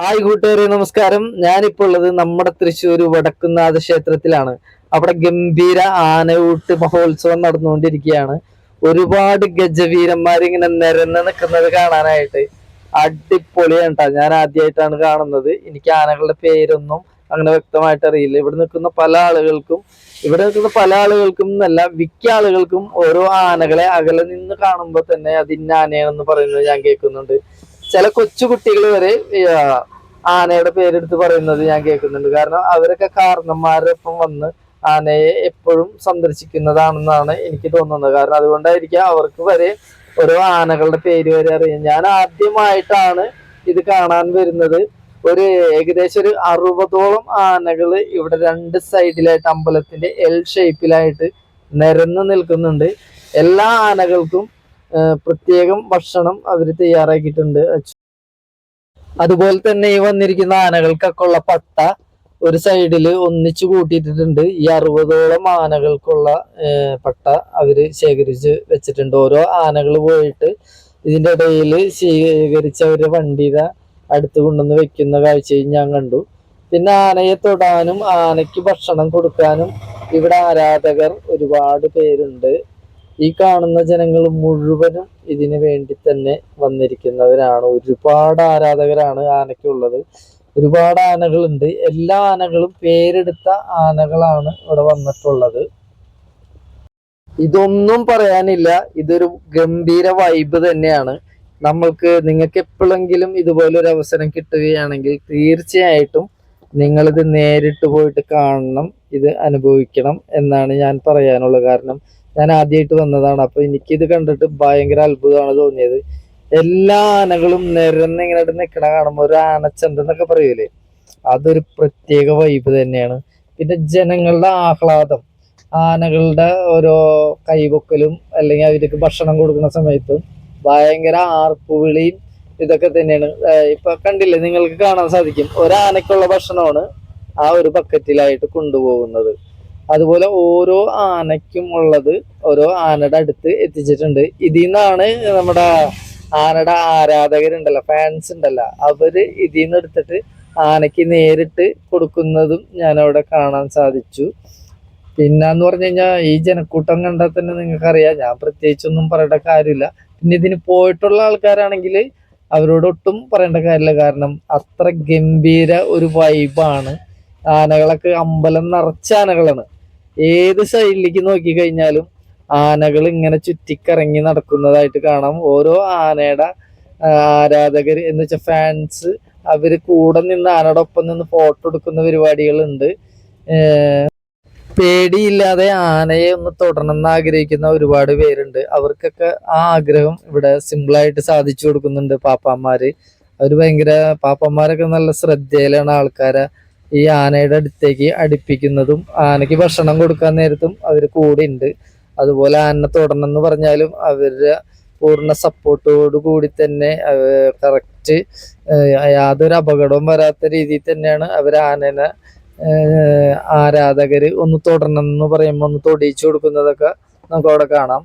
Hi കൂട്ടുകാരെ നമസ്കാരം. ഞാനിപ്പോൾ ഉള്ളത് നമ്മുടെ തൃശ്ശൂർ വടക്കുന്നാഥ ക്ഷേത്രത്തിലാണ്. അവിടെ ഗംഭീര ആനയൂട്ട് മഹോത്സവം നടന്നുകൊണ്ടിരിക്കുകയാണ്. ഒരുപാട് ഗജവീരന്മാർ ഇങ്ങനെ നിരന്ന് നിൽക്കുന്നത് കാണാനായിട്ട് അടിപൊളിയാണ് കേട്ടോ ഞാൻ ആദ്യമായിട്ടാണ് കാണുന്നത്. എനിക്ക് ആനകളുടെ പേരൊന്നും അങ്ങനെ വ്യക്തമായിട്ട് അറിയില്ല. ഇവിടെ നിൽക്കുന്ന പല ആളുകൾക്കും ഇവിടെ നിൽക്കുന്ന പല ആളുകൾക്കും എന്നല്ല മിക്ക ആളുകൾക്കും ഓരോ ആനകളെ അകലെ നിന്ന് കാണുമ്പോൾ തന്നെ അത് ആനയാണെന്ന് പറയുന്നത് ഞാൻ കേൾക്കുന്നുണ്ട്. ചില കൊച്ചു കുട്ടികൾ വരെ ആനയുടെ പേരെടുത്ത് പറയുന്നത് ഞാൻ കേൾക്കുന്നുണ്ട്. കാരണം അവരൊക്കെ കാരണന്മാരുടെ ഒപ്പം വന്ന് ആനയെ എപ്പോഴും സന്ദർശിക്കുന്നതാണെന്നാണ് എനിക്ക് തോന്നുന്നത്. കാരണം അതുകൊണ്ടായിരിക്കാം അവർക്ക് വരെ ഓരോ ആനകളുടെ പേര് വരെ അറിയാം. ഞാൻ ആദ്യമായിട്ടാണ് ഇത് കാണാൻ വരുന്നത്. ഒരു ഏകദേശം ഒരു അറുപതോളം ആനകൾ ഇവിടെ രണ്ട് സൈഡിലായിട്ട് അമ്പലത്തിന്റെ എൽ ഷേപ്പിലായിട്ട് നിരന്ന് നിൽക്കുന്നുണ്ട്. എല്ലാ ആനകൾക്കും പ്രത്യേകം ഭക്ഷണം അവർ തയ്യാറാക്കിയിട്ടുണ്ട്. അതുപോലെ തന്നെ ഈ വന്നിരിക്കുന്ന ആനകൾക്കൊക്കെ ഉള്ള പട്ട ഒരു സൈഡിൽ ഒന്നിച്ചു കൂട്ടിയിട്ടിട്ടുണ്ട്. ഈ അറുപതോളം ആനകൾക്കുള്ള പട്ട അവർ ശേഖരിച്ച് വെച്ചിട്ടുണ്ട്. ഓരോ ആനകൾ പോയിട്ട് ഇതിന്റെ ഇടയിൽ ശേഖരിച്ച ഒരു വണ്ടിയുടെ അടുത്ത് കൊണ്ടുവന്ന് വെക്കുന്ന കാഴ്ചയും ഞാൻ കണ്ടു. പിന്നെ ആനയെ തൊടാനും ആനയ്ക്ക് ഭക്ഷണം കൊടുക്കാനും ഇവിടെ ആരാധകർ ഒരുപാട് പേരുണ്ട്. ഈ കാണുന്ന ജനങ്ങൾ മുഴുവനും ഇതിനു വേണ്ടി തന്നെ വന്നിരിക്കുന്നവരാണ്. ഒരുപാട് ആരാധകരാണ് ആനയ്ക്കുള്ളത്. ഒരുപാട് ആനകളുണ്ട്. എല്ലാ ആനകളും പേരെടുത്ത ആനകളാണ് ഇവിടെ വന്നിട്ടുള്ളത്. ഇതൊന്നും പറയാനില്ല. ഇതൊരു ഗംഭീര വൈബ് തന്നെയാണ്. നമ്മൾക്ക് നിങ്ങൾക്ക് എപ്പോഴെങ്കിലും ഇതുപോലൊരു അവസരം കിട്ടുകയാണെങ്കിൽ തീർച്ചയായിട്ടും നിങ്ങളിത് നേരിട്ട് പോയിട്ട് കാണണം. ഇത് അനുഭവിക്കണം എന്നാണ് ഞാൻ പറയാനുള്ള കാരണം. ഞാൻ ആദ്യമായിട്ട് വന്നതാണ്. അപ്പൊ എനിക്കിത് കണ്ടിട്ട് ഭയങ്കര അത്ഭുതമാണ് തോന്നിയത്. എല്ലാ ആനകളും നിരന്ന് ഇങ്ങനെ നിൽക്കണ കാണുമ്പോൾ ഒരു ആനച്ചന്തെന്നൊക്കെ പറയൂലേ? അതൊരു പ്രത്യേക വൈബ് തന്നെയാണ്. പിന്നെ ജനങ്ങളുടെ ആഹ്ലാദം. ആനകളുടെ ഓരോ കൈപൊക്കലും അല്ലെങ്കിൽ അവർക്ക് ഭക്ഷണം കൊടുക്കുന്ന സമയത്തും ഭയങ്കര ആർപ്പുവിളിയും ഇതൊക്കെ തന്നെയാണ്. ഇപ്പൊ കണ്ടില്ലേ? നിങ്ങൾക്ക് കാണാൻ സാധിക്കും. ഒരാനക്കുള്ള ഭക്ഷണമാണ് ആ ഒരു ബക്കറ്റിലായിട്ട് കൊണ്ടുപോകുന്നത്. അതുപോലെ ഓരോ ആനയ്ക്കും ഉള്ളത് ഓരോ ആനയുടെ അടുത്ത് എത്തിച്ചിട്ടുണ്ട്. ഇതിൽ നിന്നാണ് നമ്മുടെ ആനയുടെ ആരാധകരുണ്ടല്ലോ ഫാൻസ് ഉണ്ടല്ലോ. അവർ ഇതിൽ നിന്ന് എടുത്തിട്ട് ആനയ്ക്ക് നേരിട്ട് കൊടുക്കുന്നതും ഞാൻ അവിടെ കാണാൻ സാധിച്ചു. പിന്നെന്ന് പറഞ്ഞു കഴിഞ്ഞാൽ ഈ ജനക്കൂട്ടം കണ്ടാൽ തന്നെ നിങ്ങൾക്കറിയാം. ഞാൻ പ്രത്യേകിച്ചൊന്നും പറയേണ്ട കാര്യമില്ല. പിന്നെ ഇതിന് പോയിട്ടുള്ള ആൾക്കാരാണെങ്കിൽ അവരോടൊട്ടും പറയേണ്ട കാര്യമില്ല. കാരണം അത്ര ഗംഭീര ഒരു വൈബാണ് ആനകളൊക്കെ അമ്പലം നിറച്ച ആനകളാണ്. ഏത് സൈഡിലേക്ക് നോക്കി കഴിഞ്ഞാലും ആനകൾ ഇങ്ങനെ ചുറ്റിക്കറങ്ങി നടക്കുന്നതായിട്ട് കാണാം. ഓരോ ആനയുടെ ആരാധകർ എന്ന് വെച്ചാൽ ഫാൻസ് അവർ കൂടെ നിന്ന് ആനയുടെ ഒപ്പം നിന്ന് ഫോട്ടോ എടുക്കുന്ന പരിപാടികളുണ്ട്. പേടിയില്ലാതെ ആനയെ ഒന്ന് തുടരണം എന്ന് ആഗ്രഹിക്കുന്ന ഒരുപാട് പേരുണ്ട്. അവർക്കൊക്കെ ആ ആഗ്രഹം ഇവിടെ സിമ്പിളായിട്ട് സാധിച്ചു കൊടുക്കുന്നുണ്ട് പാപ്പാമാര് അവർ ഭയങ്കര പാപ്പന്മാരൊക്കെ നല്ല ശ്രദ്ധയിലാണ് ആൾക്കാരെ ഈ ആനയുടെ അടുത്തേക്ക് അടുപ്പിക്കുന്നതും ആനയ്ക്ക് ഭക്ഷണം കൊടുക്കാൻ നേരത്തും അവർ കൂടെ ഉണ്ട്. അതുപോലെ ആന തൊടണം എന്ന് പറഞ്ഞാലും അവരുടെ പൂർണ സപ്പോർട്ടോട് കൂടി തന്നെ കറക്റ്റ് യാതൊരു അപകടവും വരാത്ത രീതിയിൽ തന്നെയാണ് അവർ ആനനെ ആരാധകർ ഒന്ന് തൊടണം എന്ന് പറയുമ്പോൾ ഒന്ന് തൊടിയിച്ചു കൊടുക്കുന്നതൊക്കെ നമുക്ക് അവിടെ കാണാം.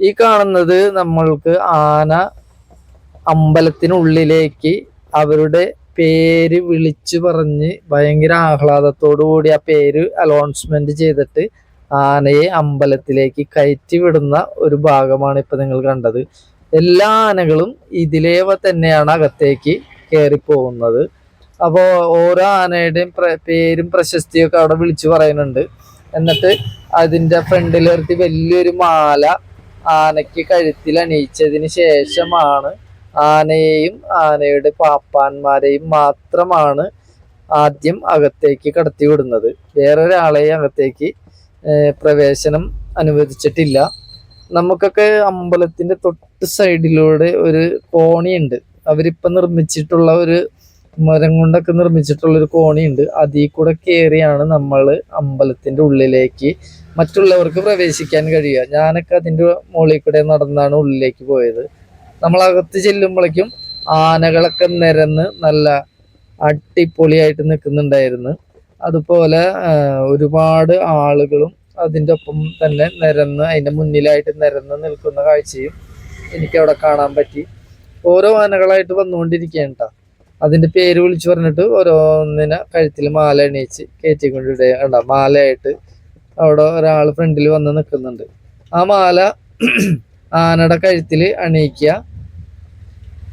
ഈ കാണുന്നത് നമ്മൾക്ക് ആന അമ്പലത്തിനുള്ളിലേക്ക് അവരുടെ പേര് വിളിച്ചു പറഞ്ഞ് ഭയങ്കര ആഹ്ലാദത്തോടു കൂടി ആ പേര് അലോൺസ്മെന്റ് ചെയ്തിട്ട് ആനയെ അമ്പലത്തിലേക്ക് കയറ്റി വിടുന്ന ഒരു ഭാഗമാണ് ഇപ്പൊ നിങ്ങൾ കണ്ടത്. എല്ലാ ആനകളും ഇതിലേ തന്നെയാണ് അകത്തേക്ക് കയറി പോകുന്നത് അപ്പോ ഓരോ ആനയുടെയും പേരും പ്രശസ്തിയും ഒക്കെ അവിടെ വിളിച്ചു പറയുന്നുണ്ട്. എന്നിട്ട് അതിന്റെ ഫ്രണ്ടിൽ നിർത്തി വലിയൊരു മാല ആനയ്ക്ക് കഴുത്തിൽ അണിയിച്ചതിന് ശേഷമാണ് ആനയെയും ആനയുടെ പാപ്പാന്മാരെയും മാത്രമാണ് ആദ്യം അകത്തേക്ക് കടത്തിവിടുന്നത്. വേറൊരാളെയും അകത്തേക്ക് പ്രവേശനം അനുവദിച്ചിട്ടില്ല. നമുക്കൊക്കെ അമ്പലത്തിന്റെ തൊട്ട് സൈഡിലൂടെ ഒരു കോണിയുണ്ട്. അവരിപ്പം നിർമ്മിച്ചിട്ടുള്ള ഒരു മരം കൊണ്ടൊക്കെ നിർമ്മിച്ചിട്ടുള്ള ഒരു കോണിയുണ്ട്. അതിൽ കൂടെ കയറിയാണ് നമ്മൾ അമ്പലത്തിന്റെ ഉള്ളിലേക്ക് മറ്റുള്ളവർക്ക് പ്രവേശിക്കാൻ കഴിയുക. ഞാനൊക്കെ അതിന്റെ മുകളിൽ കൂടെ നടന്നാണ് ഉള്ളിലേക്ക് പോയത്. നമ്മൾ അകത്ത് ചെല്ലുമ്പോഴേക്കും ആനകളൊക്കെ നിരന്ന് നല്ല അടിപൊളിയായിട്ട് നിൽക്കുന്നുണ്ടായിരുന്നു. അതുപോലെ ഒരുപാട് ആളുകളും അതിന്റെ ഒപ്പം തന്നെ നിരന്ന് അതിന്റെ മുന്നിലായിട്ട് നിരന്ന് നിൽക്കുന്ന കാഴ്ചയും എനിക്കവിടെ കാണാൻ പറ്റി. ഓരോ ആനകളായിട്ട് വന്നുകൊണ്ടിരിക്കുകയാണ് കേട്ടോ അതിന്റെ പേര് വിളിച്ചു പറഞ്ഞിട്ട് ഓരോന്നിനെ കഴുത്തിൽ മാല എണീച്ച് കയറ്റിക്കൊണ്ടിടുക കണ്ട മാലയായിട്ട് അവിടെ ഒരാൾ ഫ്രണ്ടിൽ വന്ന് നിൽക്കുന്നുണ്ട്. ആ മാല ആനയുടെ കഴുത്തിൽ അണിയിക്കുക.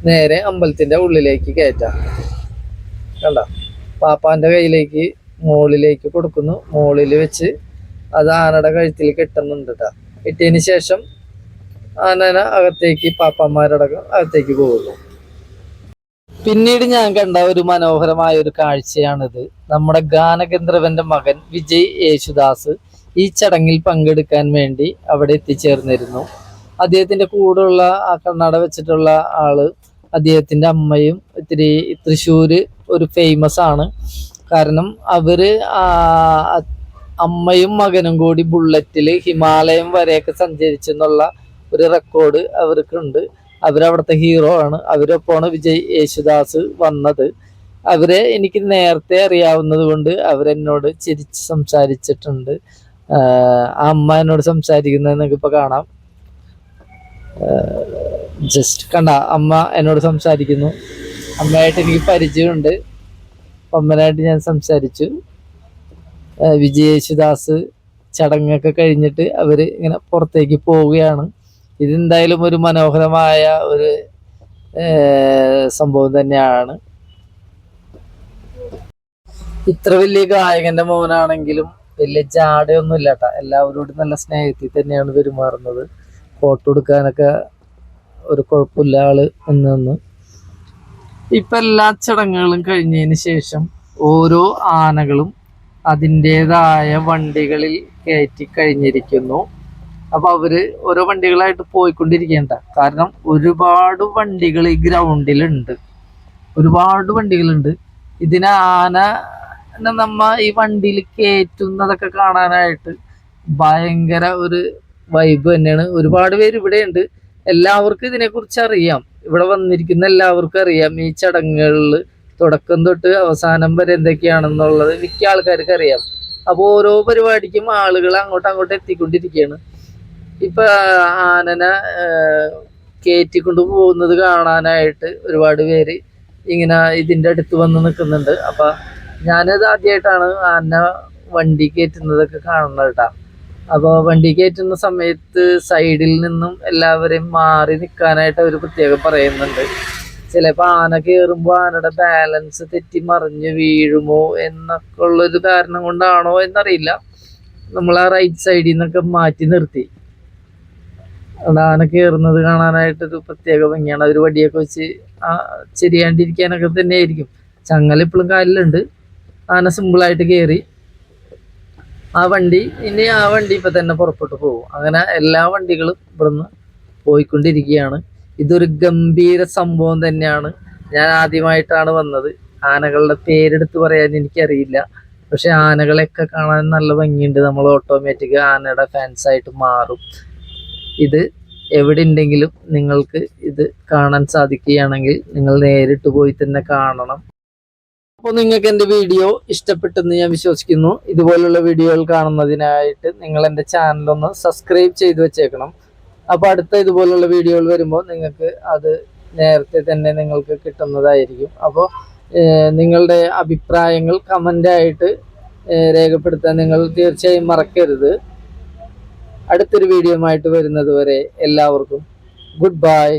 നേരെ അമ്പലത്തിന്റെ ഉള്ളിലേക്ക് കയറ്റാം കണ്ട? പാപ്പാന്റെ കയ്യിലേക്ക് മുകളിലേക്ക് കൊടുക്കുന്നു. മുകളിൽ വെച്ച് അത് ആനയുടെ കഴുത്തിൽ കെട്ടുന്നുണ്ട് കേട്ടോ ശേഷം ആനന അകത്തേക്ക് പാപ്പന്മാരടക്കം അകത്തേക്ക് പോകുന്നു. പിന്നീട് ഞാൻ കണ്ട ഒരു മനോഹരമായ ഒരു കാഴ്ചയാണിത്. നമ്മുടെ ഗാനഗന്ധർവന്റെ മകൻ വിജയ് യേശുദാസ് ഈ ചടങ്ങിൽ പങ്കെടുക്കാൻ വേണ്ടി അവിടെ എത്തിച്ചേർന്നിരുന്നു. അദ്ദേഹത്തിന്റെ കൂടെയുള്ള ആ കണ്ണട വെച്ചിട്ടുള്ള ആൾ അദ്ദേഹത്തിന്റെ അമ്മയും ഇത്തിരി തൃശ്ശൂര് ഒരു ഫേമസ് ആണ്. കാരണം അവർ അമ്മയും മകനും കൂടി ബുള്ളറ്റിൽ ഹിമാലയം വരെയൊക്കെ സഞ്ചരിച്ചെന്നുള്ള ഒരു റെക്കോർഡ് അവർക്കുണ്ട്. അവരവിടുത്തെ ഹീറോ ആണ്. അവരൊപ്പമാണ് വിജയ് യേശുദാസ് വന്നത്. അവരെ എനിക്ക് നേരത്തെ അറിയാവുന്നത് കൊണ്ട് അവരെന്നോട് ചിരിച്ച് സംസാരിച്ചിട്ടുണ്ട്. ആ അമ്മ എന്നോട് സംസാരിക്കുന്നത് നിങ്ങൾക്ക് കാണാം. ജസ്റ്റ് കണ്ട അമ്മ എന്നോട് സംസാരിക്കുന്നു. അമ്മയായിട്ട് എനിക്ക് പരിചയമുണ്ട്. അമ്മനായിട്ട് ഞാൻ സംസാരിച്ചു. വിജയ് യേശുദാസ് ചടങ്ങൊക്കെ കഴിഞ്ഞിട്ട് അവർ ഇങ്ങനെ പുറത്തേക്ക് പോവുകയാണ്. ഇതെന്തായാലും ഒരു മനോഹരമായ ഒരു സംഭവം തന്നെയാണ്. ഇത്ര വലിയ ഗായകന്റെ മോനാണെങ്കിലും വലിയ ജാടയൊന്നും ഇല്ല കേട്ടാ എല്ലാവരോടും നല്ല സ്നേഹത്തിൽ തന്നെയാണ് പെരുമാറുന്നത്. ഫോട്ടോ എടുക്കാനൊക്കെ ഒരു കുഴപ്പമില്ല ആൾ നിന്ന് നിന്ന്. ഇപ്പൊ എല്ലാ ചടങ്ങുകളും കഴിഞ്ഞതിന് ശേഷം ഓരോ ആനകളും അതിന്റെതായ വണ്ടികളിൽ കയറ്റി കഴിഞ്ഞിരിക്കുന്നു. അപ്പൊ അവർ ഓരോ വണ്ടികളായിട്ട് പോയിക്കൊണ്ടിരിക്കേണ്ട. കാരണം ഒരുപാട് വണ്ടികൾ ഈ ഗ്രൗണ്ടിലുണ്ട്. ഒരുപാട് വണ്ടികളുണ്ട്. ഇതിന് ആന നമ്മ ഈ വണ്ടിയിൽ കയറ്റുന്നതൊക്കെ കാണാനായിട്ട് ഭയങ്കര ഒരു വൈബ് തന്നെയാണ്. ഒരുപാട് പേര് ഇവിടെ ഉണ്ട് എല്ലാവർക്കും ഇതിനെക്കുറിച്ച് അറിയാം. ഇവിടെ വന്നിരിക്കുന്ന എല്ലാവർക്കും അറിയാം. ഈ ചടങ്ങുകളിൽ തുടക്കം തൊട്ട് അവസാനം വരെ എന്തൊക്കെയാണെന്നുള്ളത് മിക്ക ആൾക്കാർക്ക് അറിയാം. അപ്പോൾ ഓരോ പരിപാടിക്കും ആളുകൾ അങ്ങോട്ട് അങ്ങോട്ട് എത്തിക്കൊണ്ടിരിക്കുകയാണ്. ഇപ്പൊ ആനനെ കയറ്റിക്കൊണ്ട് പോകുന്നത് കാണാനായിട്ട് ഒരുപാട് പേര് ഇങ്ങനെ ഇതിന്റെ അടുത്ത് വന്ന് നിൽക്കുന്നുണ്ട്. അപ്പൊ ഞാനത് ആദ്യമായിട്ടാണ് ആന വണ്ടി കയറ്റുന്നതൊക്കെ കാണുന്നത് കേട്ടാ. അപ്പോൾ വണ്ടി കയറ്റുന്ന സമയത്ത് സൈഡിൽ നിന്നും എല്ലാവരെയും മാറി നിൽക്കാനായിട്ട് അവർ പ്രത്യേകം പറയുന്നുണ്ട്. ചിലപ്പോൾ ആന കയറുമ്പോൾ ആനയുടെ ബാലൻസ് തെറ്റി മറിഞ്ഞ് വീഴുമോ എന്നൊക്കെ ഉള്ളൊരു കാരണം കൊണ്ടാണോ എന്നറിയില്ല. നമ്മൾ ആ റൈറ്റ് സൈഡിൽ നിന്നൊക്കെ മാറ്റി നിർത്തി. ആന കയറുന്നത് കാണാനായിട്ടൊരു പ്രത്യേക ഭംഗിയാണ്. ഒരു വടിയൊക്കെ വെച്ച് ആ ചെരിയാണ്ടിരിക്കാനൊക്കെ തന്നെ ആയിരിക്കും ചങ്ങല ഇപ്പോഴും കാലിലുണ്ട്. ആന സിമ്പിളായിട്ട് കയറി ആ വണ്ടി ഇനി ആ വണ്ടി ഇപ്പൊ തന്നെ പുറപ്പെട്ടു പോകും. അങ്ങനെ എല്ലാ വണ്ടികളും ഇവിടുന്ന് പോയിക്കൊണ്ടിരിക്കുകയാണ്. ഇതൊരു ഗംഭീര സംഭവം തന്നെയാണ്. ഞാൻ ആദ്യമായിട്ടാണ് വന്നത്. ആനകളുടെ പേരെടുത്ത് പറയാൻ എനിക്കറിയില്ല. പക്ഷെ ആനകളെയൊക്കെ കാണാൻ നല്ല ഭംഗിയുണ്ട്. നമ്മൾ ഓട്ടോമാറ്റിക് ആനയുടെ ഫാൻസ് ആയിട്ട് മാറും. ഇത് എവിടെ ഉണ്ടെങ്കിലും നിങ്ങൾക്ക് ഇത് കാണാൻ സാധിക്കുകയാണെങ്കിൽ നിങ്ങൾ നേരിട്ട് പോയി തന്നെ കാണണം. അപ്പോൾ നിങ്ങൾക്ക് എന്റെ വീഡിയോ ഇഷ്ടപ്പെട്ടെന്ന് ഞാൻ വിശ്വസിക്കുന്നു. ഇതുപോലുള്ള വീഡിയോകൾ കാണുന്നതിനായിട്ട് നിങ്ങൾ എന്റെ ചാനൽ ഒന്ന് സബ്സ്ക്രൈബ് ചെയ്ത് വെച്ചേക്കണം. അപ്പോൾ അടുത്ത ഇതുപോലുള്ള വീഡിയോകൾ വരുമ്പോൾ നിങ്ങൾക്ക് അത് നേരത്തെ തന്നെ നിങ്ങൾക്ക് കിട്ടുന്നതായിരിക്കും. അപ്പോൾ നിങ്ങളുടെ അഭിപ്രായങ്ങൾ കമന്റായിട്ട് രേഖപ്പെടുത്താൻ നിങ്ങൾ തീർച്ചയായും മറക്കരുത്. അടുത്തൊരു വീഡിയോ ആയിട്ട് വരുന്നത് വരെ എല്ലാവർക്കും ഗുഡ് ബൈ